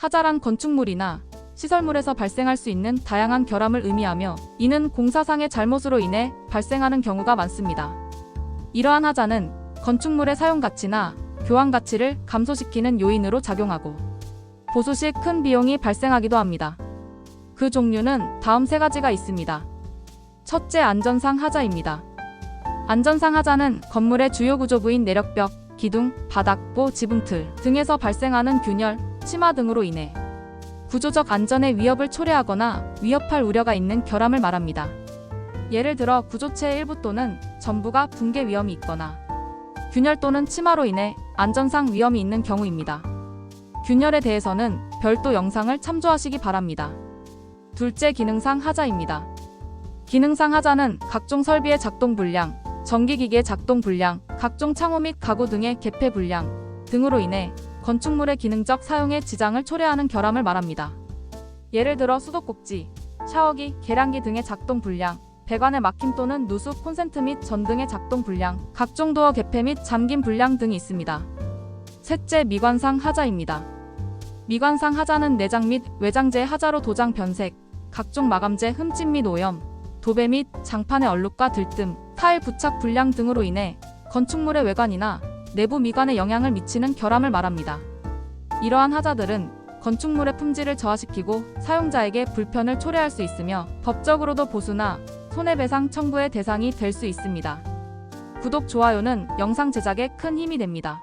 하자란 건축물이나 시설물에서 발생할 수 있는 다양한 결함을 의미하며 이는 공사상의 잘못으로 인해 발생하는 경우가 많습니다. 이러한 하자는 건축물의 사용 가치나 교환 가치를 감소시키는 요인으로 작용하고 보수 시 큰 비용이 발생하기도 합니다. 그 종류는 다음 세 가지가 있습니다. 첫째 안전상 하자입니다. 안전상 하자는 건물의 주요 구조부인 내력벽, 기둥, 바닥보, 지붕틀 등에서 발생하는 균열, 치마 등으로 인해 구조적 안전의 위협을 초래하거나 위협할 우려가 있는 결함을 말합니다. 예를 들어 구조체의 일부 또는 전부가 붕괴 위험이 있거나 균열 또는 치마로 인해 안전상 위험이 있는 경우입니다. 균열에 대해서는 별도 영상을 참조하시기 바랍니다. 둘째 기능상 하자입니다. 기능상 하자는 각종 설비의 작동 불량, 전기기기의 작동 불량, 각종 창호 및 가구 등의 개폐 불량 등으로 인해 건축물의 기능적 사용에 지장을 초래하는 결함을 말합니다. 예를 들어 수도꼭지, 샤워기, 계량기 등의 작동 불량, 배관의 막힘 또는 누수, 콘센트 및 전 등의 작동 불량, 각종 도어 개폐 및 잠김 불량 등이 있습니다. 셋째 미관상 하자입니다. 미관상 하자는 내장 및 외장재의 하자로 도장 변색, 각종 마감재 흠집 및 오염, 도배 및 장판의 얼룩과 들뜸, 타일 부착 불량 등으로 인해 건축물의 외관이나 내부 미관에 영향을 미치는 결함을 말합니다. 이러한 하자들은 건축물의 품질을 저하시키고 사용자에게 불편을 초래할 수 있으며 법적으로도 보수나 손해배상 청구의 대상이 될 수 있습니다. 구독, 좋아요는 영상 제작에 큰 힘이 됩니다.